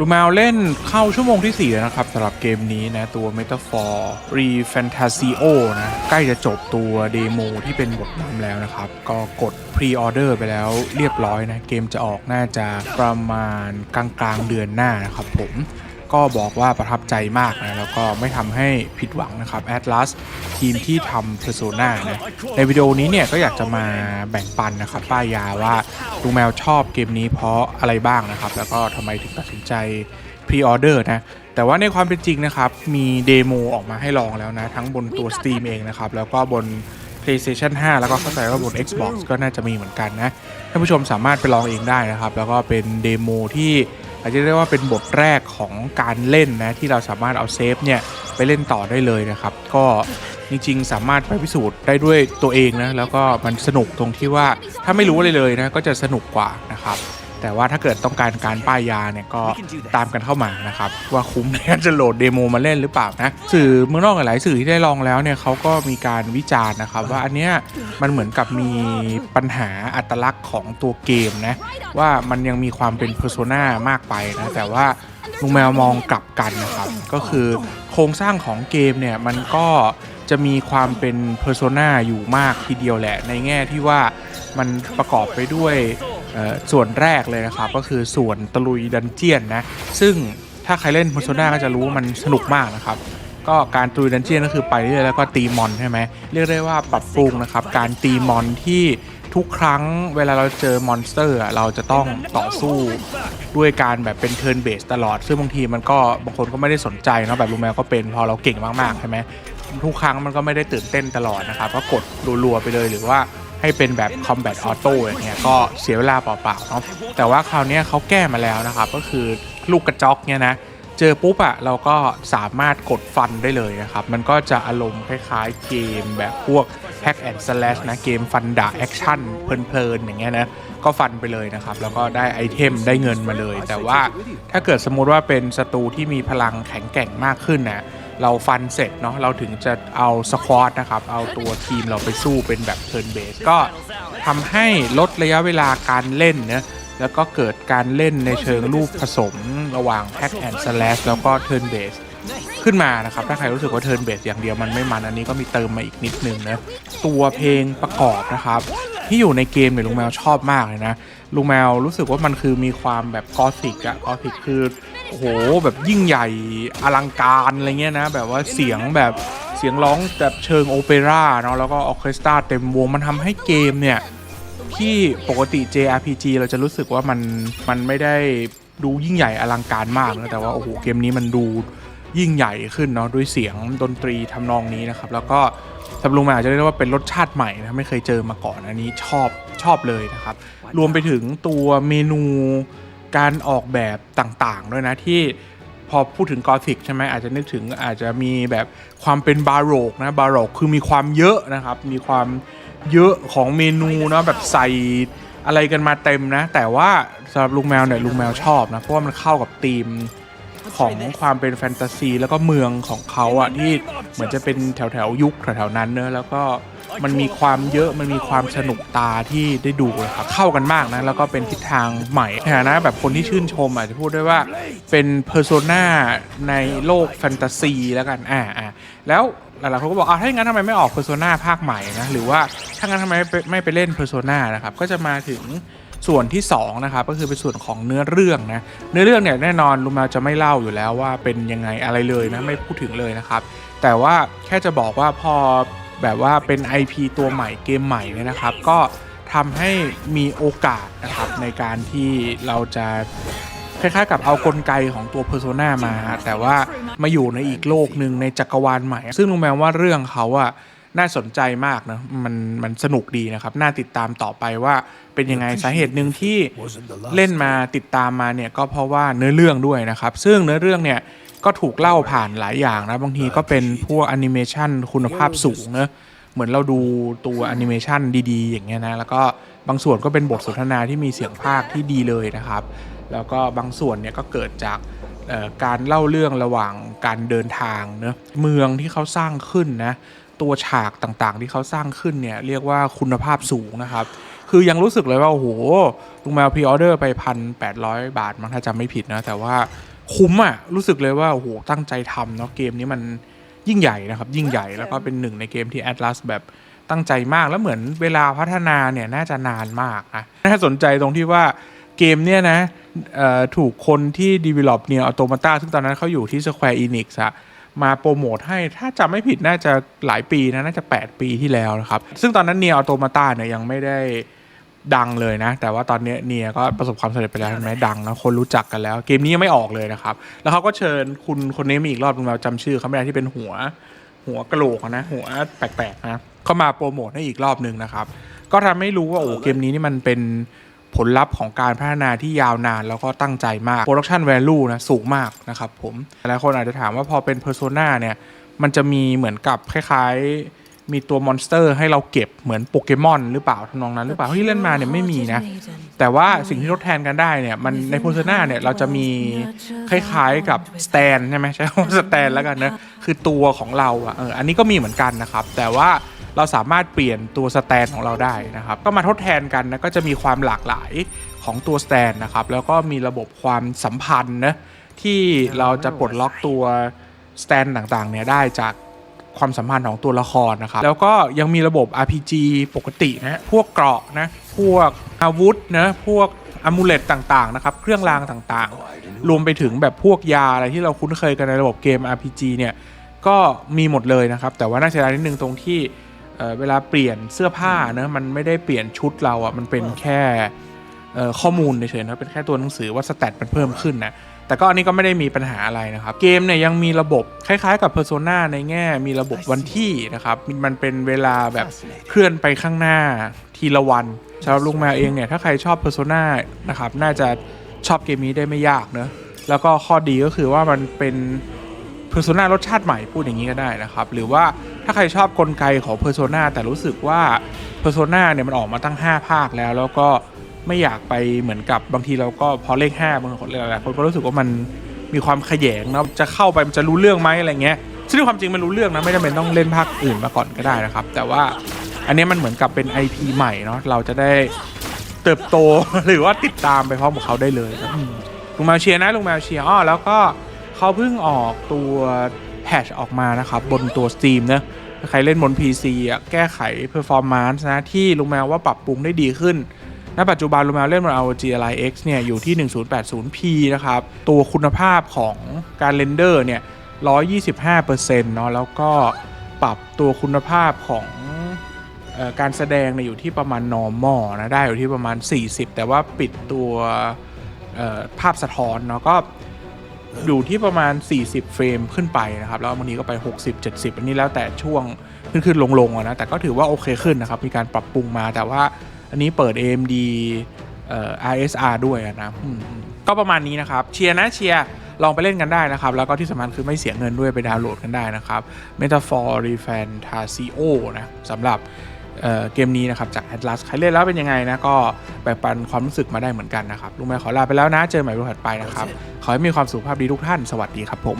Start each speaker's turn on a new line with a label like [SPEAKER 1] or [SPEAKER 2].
[SPEAKER 1] ลูแมวเล่นเข้าชั่วโมงที่ 4 แล้วนะครับสำหรับเกมนี้นะ ตัว Metaphor Re Fantasio นะ ใกล้จะจบตัวเดโมที่เป็นบทนำแล้วนะครับ ก็กดพรีออเดอร์ไปแล้วเรียบร้อยนะ เกมจะออกน่าจะประมาณกลางกลางๆเดือนหน้านะครับผม ก็บอกว่าประทับใจมากนะแล้วก็ไม่ทำให้ผิดหวังนะครับ Atlas ทีมที่ทำ Persona นะในวิดีโอนี้เนี่ยก็อยากจะมาแบ่งปันนะครับป้ายยาว่าลุงแมวชอบเกมนี้เพราะอะไรบ้างนะครับ แล้วก็ทำไมถึงตัดสินใจพรีออเดอร์นะแต่ว่าในความเป็นจริงนะครับ มีเดโมออกมาให้ลองแล้วนะ ทั้งบนตัว Steam เองนะครับ แล้วก็บน PlayStation 5 แล้วก็เข้าใจว่าบน Xbox ก็น่าจะมีเหมือนกันนะท่านผู้ชมสามารถไปลองเองได้นะครับ แล้วก็เป็นเดโมที่ อาจจะเรียกว่าเป็นบทแรกของการเล่นนะที่เราสามารถเอาเซฟเนี่ยไปเล่นต่อได้เลยนะครับ ก็จริงๆ สามารถไปพิสูจน์ได้ด้วยตัวเองนะแล้วก็มันสนุกตรงที่ว่าถ้าไม่รู้อะไรเลยนะก็จะสนุกกว่านะครับ แต่ว่าถ้าเกิดต้องการการป้ายยาเนี่ยก็ตามกันเข้ามานะครับ ว่าคุ้มในการจะโหลดเดโมมาเล่นหรือเปล่านะสื่อเมืองนอกหลายๆสื่อที่ได้ลองแล้วเนี่ยเขาก็มีการวิจารณ์นะครับ ว่าอันเนี้ยมันเหมือนกับมีปัญหาอัตลักษณ์ของตัวเกมนะว่ามันยังมีความเป็นเพอร์โซนามากไปนะแต่ว่าลุงแมวมองกลับกันนะครับ ก็คือโครงสร้างของเกมเนี่ยมันก็จะมีความเป็นเพอร์โซนาอยู่มากทีเดียวแหละ ในแง่ที่ว่ามันประกอบไปด้วยเอ่อ ส่วนแรกเลยนะครับก็คือส่วนตะลุยดันเจียนนะซึ่งถ้าใครเล่น Persona ก็จะรู้ว่ามันสนุกมากนะครับก็การตะลุยดันเจียนก็คือไปเรื่อยแล้วก็ตีมอนใช่ไหมเรียกได้ว่าปรับปรุงนะครับการตีมอนที่ทุกครั้งเวลาเราเจอมอนสเตอร์เราจะต้องต่อสู้ด้วยการแบบเป็นเทิร์นเบสตลอด ซึ่งบางทีมันก็บางคนก็ไม่ได้สนใจเนะแบบลูแมวก็เป็นพอเราเก่งมากๆใช่ไหมทุกครั้งมันก็ไม่ได้ตื่นเต้นตลอดนะครับก็กดรัวๆไปเลยหรือว่า ให้เป็นแบบ Combat Auto อย่างเงี้ยก็เสียเวลาเปล่าๆเนาะแต่ว่าคราวนี้เขาแก้มาแล้วนะครับ ก็คือลูกกระจอกเนี่ยนะ เจอปุ๊บอะเราก็สามารถกดฟันได้เลยนะครับ มันก็จะอารมณ์คล้ายๆเกมแบบพวก Hack and Slash นะเกมฟันดาแอคชั่นเพลินๆอย่างเงี้ยนะก็ฟันไปเลยนะครับ แล้วก็ได้ไอเทมได้เงินมาเลย แต่ว่าถ้าเกิดสมมุติว่าเป็นศัตรูที่มีพลังแข็งแกร่งมากขึ้นนะ เราฟันเสร็จเนาะเราถึงจะเอาสควอตนะครับ เอาตัวทีมเราไปสู้เป็นแบบเทิร์นเบสก็ทำให้ลดระยะเวลาการเล่นนะแล้วก็เกิดการเล่นในเชิงรูปผสมระหว่าง Hack and Slash แล้วก็ Turn Base ขึ้นมานะครับ ถ้าใครรู้สึกว่า Turn Base อย่างเดียวมันไม่มันอันนี้ก็มีเติมมาอีกนิดนึงนะ ตัวเพลงประกอบนะครับ ที่อยู่ในเกมเนี่ยลุงแมวชอบมากเลยนะลุงแมวรู้สึกว่ามันคือมีความแบบกอธิกอะกอธิกคือโอ้โหแบบยิ่งใหญ่อลังการอะไรเงี้ยนะ แบบว่าเสียงแบบเสียงร้องแบบเชิงโอเปร่าเนาะแล้วก็ออเคสตราเต็มวงมันทำให้เกมเนี่ยที่ปกติ JRPG เราจะรู้สึกว่ามันมันไม่ได้ดูยิ่งใหญ่อลังการมากนะแต่ว่าโอ้โหเกมนี้มันดูยิ่งใหญ่ขึ้นเนาะด้วยเสียงดนตรีทำนองนี้นะครับ แล้วก็ สำหรับลุงมันอาจจะเรียกว่าเป็นรสชาติใหม่นะไม่เคยเจอมาก่อนอันนี้ชอบชอบเลยนะครับ รวมไปถึงตัวเมนูการออกแบบต่างๆ ด้วยนะที่พอพูดถึงกอธิกใช่ไหมอาจจะนึกถึงอาจจะมีแบบความเป็นบาโรกนะบาโรกคือมีความเยอะนะครับ มีความเยอะของเมนูเนาะแบบใส่อะไรกันมาเต็มนะ แต่ว่าสำหรับลุงแมวเนี่ยลุงแมวชอบนะเพราะว่ามันเข้ากับธีม ของความเป็นแฟนตาซี แล้วก็เมืองของเขาอะที่เหมือนจะเป็นแถวแถวๆยุคแถวๆนั้นเนอะแล้วก็มันมีความเยอะมันมีความสนุกตาที่ได้ดูเลยครับเข้ากันมากนะ แล้วก็เป็นทิศทางใหม่ในฐานะแบบคนที่ชื่นชมอาจจะพูดได้ว่าเป็นเพอร์โซนาในโลกแฟนตาซีแล้วกันอ่าอ่าแล้วหลายๆคนก็บอกอะถ้าอย่างนั้นทำไมไม่ออกเพอร์โซนาภาคใหม่นะ หรือว่าถ้างั้นทำไมไม่ไปไม่ไปเล่นเพอร์โซนานะครับ ก็จะมาถึง ส่วนที่2นะครับก็คือเป็นส่วนของเนื้อเรื่องนะเนื้อเรื่องเนี่ยแน่นอนลุงแมวจะไม่เล่าอยู่แล้วว่าเป็นยังไงอะไรเลยนะไม่พูดถึงเลยนะครับ แต่ว่าแค่จะบอกว่าพอแบบว่าเป็น IP ตัวใหม่เกมใหม่เนี่ยนะครับ ก็ทำให้มีโอกาสนะครับในการที่เราจะคล้ายๆกับเอากลไกของตัว Persona มา แต่ว่ามาอยู่ในอีกโลกหนึ่งในจักรวาลใหม่ ซึ่งลุงแมวว่าเรื่องเขาอะ น่าสนใจมากนะมันมันสนุกดีนะครับ น่าติดตามต่อไปว่าเป็นยังไงสาเหตุหนึ่งที่เล่นมาติดตามมาเนี่ยก็เพราะว่าเนื้อเรื่องด้วยนะครับ ซึ่งเนื้อเรื่องเนี่ยก็ถูกเล่าผ่านหลายอย่างนะบางทีก็เป็นพวกแอนิเมชันคุณภาพสูงเนะเหมือนเราดูตัวแอนิเมชันดีๆ อย่างเงี้ยนะแล้วก็บางส่วนก็เป็นบทสนทนาที่มีเสียงภาคที่ดีเลยนะครับ แล้วก็บางส่วนเนี่ยก็เกิดจากเอ่อการเล่าเรื่องระหว่างการเดินทางเนอะเมืองที่เขาสร้างขึ้นนะ ตัวฉากต่างๆ ที่เขาสร้างขึ้นเนี่ยเรียกว่าคุณภาพสูงนะครับ คือยังรู้สึกเลยว่า โอ้โหลุงแมวพรีออเดอร์ไปพันแปดร้อยบาทมั้งถ้าจำไม่ผิดนะ แต่ว่าคุ้มอะรู้สึกเลยว่า โอ้โห ตั้งใจทำเนาะเกมนี้มันยิ่งใหญ่นะครับ ยิ่งใหญ่แล้วก็เป็นหนึ่งในเกมที่ Atlas แบบตั้งใจมากแล้วเหมือนเวลาพัฒนาเนี่ยน่าจะนานมากนะน่าสนใจตรงที่ว่าเกมเนี่ยนะเอ่อถูกคนที่ develop เนี่ยอ u โตมาตาซึ่งตอนนั้นเขาอยู่ที่ Square Enix อะ มาโปรโมทให้ถ้าจำไม่ผิดน่าจะหลายปีนะน่าจะ 8 ปีที่แล้วนะครับ ซึ่งตอนนั้นเนียออโตมาตาเนี่ยยังไม่ได้ดังเลยนะ แต่ว่าตอนเนี้ยเนียก็ประสบความสำเร็จไปแล้วใช่ไหมดังนะคนรู้จักกันแล้ว เกมนี้ยังไม่ออกเลยนะครับ แล้วเขาก็เชิญคุณคนนี้มาอีกรอบนึงเราจำชื่อเขาไม่ได้ที่เป็นหัว หัวกะโหลกนะ หัวแปลกๆนะเขามาโปรโมทให้อีกรอบนึงนะครับ ก็ทำให้รู้ว่าโอ้เกมนี้นี่มันเป็น ผลลัพธ์ของการพัฒนาที่ยาวนานแล้วก็ตั้งใจมาก Production Value นะสูงมากนะครับผมหลายคนอาจจะถามว่าพอเป็น Persona เนี่ยมันจะมีเหมือนกับคล้ายๆ มีตัวมอนสเตอร์ให้เราเก็บเหมือนโปเกมอนหรือเปล่าทำนองนั้นหรือเปล่าที่เล่นมาเนี่ยไม่มีนะ แต่ว่าสิ่งที่ทดแทนกันได้เนี่ยมันใน Persona เนี่ยเราจะมีคล้ายๆกับสแตนใช่ไหมใช้คำว่าสแตนแล้วกันนะคือตัวของเราอะเอออันนี้ก็มีเหมือนกันนะครับ แต่ว่า เราสามารถเปลี่ยนตัวสแตนของเราได้นะครับ ก็มาทดแทนกันนะก็จะมีความหลากหลายของตัวสแตนนะครับ แล้วก็มีระบบความสัมพันธ์นะที่เราจะปลดล็อกตัวสแตนต่างๆเนี่ยได้จากความสัมพันธ์ของตัวละครนะครับ แล้วก็ยังมีระบบ RPG ปกตินะพวกเกราะนะพวกอาวุธนะพวกอ m u เลตต่างๆนะครับ เครื่องรางต่างๆ รวมไปถึงแบบพวกยาอะไรที่เราคุ้นเคยกันในระบบเกม RPG เนี่ยก็มีหมดเลยนะครับ แต่ว่าน่าเสียดายนิดนึงตรงที่ เอ่อเวลาเปลี่ยนเสื้อผ้านะมันไม่ได้เปลี่ยนชุดเราอะ่ะมันเป็นแค่เอ่อข้อมูลเฉยๆนะเป็นแค่ตัวหนังสือว่าสแตทมันเพิ่มขึ้นนะแต่ก็อันนี้ก็ไม่ได้มีปัญหาอะไรนะครับ เกมเนี่ยยังมีระบบคล้ายๆกับ Persona ในแง่มีระบบวันที่นะครับมมันเป็นเวลาแบบเคลื่อนไปข้างหน้าทีละวันสำหรับลุงแมวเองเนี่ยถ้าใครชอบ Persona นะครับน่าจะชอบเกมนี้ได้ไม่ยากเนอะแล้วก็ข้อดีก็คือว่ามันเป็น Persona รสชาติใหม่พูดอย่างนี้ก็ได้นะครับ หรือว่า ถ้าใครชอบกลไกของ Persona แต่รู้สึกว่า Persona เนี่ยมันออกมาตั้ง 5 ภาคแล้ว แล้วก็ไม่อยากไปเหมือนกับบางทีเราก็พอเลข5บางคนหลายๆคนก็รู้สึกว่ามันมีความขยงเนาะจะเข้าไปมันจะรู้เรื่องไหมอะไรเงี้ยซึ่งความจริงมันรู้เรื่องนะไม่จำเป็นต้องเล่นภาคอื่นมาก่อนก็ได้นะครับ แต่ว่าอันนี้มันเหมือนกับเป็น IP ใหม่เนาะเราจะได้เติบโตหรือว่าติดตามไปพร้อมกับเขาได้เลยลุงแมวเชียร์นะลุงแมวเชียร์อ้อแล้วก็เขาเพิ่งออกตัว แพทชออกมานะครับ บนตัว Steam นะใครเล่นบน PC อะแก้ไข performance นะ ที่ลุงแมวว่าปรับปรุงได้ดีขึ้นณปัจจุบันลุงแมวเล่นบน ROG Ally X เนี่ยอยู่ที่ 1080p นะครับ ตัวคุณภาพของการเรนเดอร์เนี่ย 125%เนาะแล้วก็ปรับตัวคุณภาพของออการแสดงเนี่ยอยู่ที่ประมาณ normal นะได้อยู่ที่ประมาณ 40 แต่ว่าปิดตัวภาพสะท้อนเนาะก็ อยู่ที่ประมาณ 40 เฟรมขึ้นไปนะครับ แล้วบางทีก็ไป 60 70 อันนี้แล้วแต่ช่วงขึ้นขึ้นลงลงๆอะนะ แต่ก็ถือว่าโอเคขึ้นนะครับ มีการปรับปรุงมา แต่ว่าอันนี้เปิด AMD เอ่อ RSR ด้วยนะก็ประมาณนี้นะครับ เชียร์นะเชียร์ลองไปเล่นกันได้นะครับ แล้วก็ที่สำคัญคือไม่เสียเงินด้วยไปดาวน์โหลดกันได้นะครับ Metaphor Refantasio นะสำหรับ เอ่อเกมนี้นะครับจาก Atlas ใครเล่นแล้วเป็นยังไงนะก็แบ่งปันความรู้สึกมาได้เหมือนกันนะครับลุงแม่ขอลาไปแล้วนะ เจอใหม่รูปถัดไปนะครับ ขอให้มีความสุขภาพดีทุกท่าน สวัสดีครับผม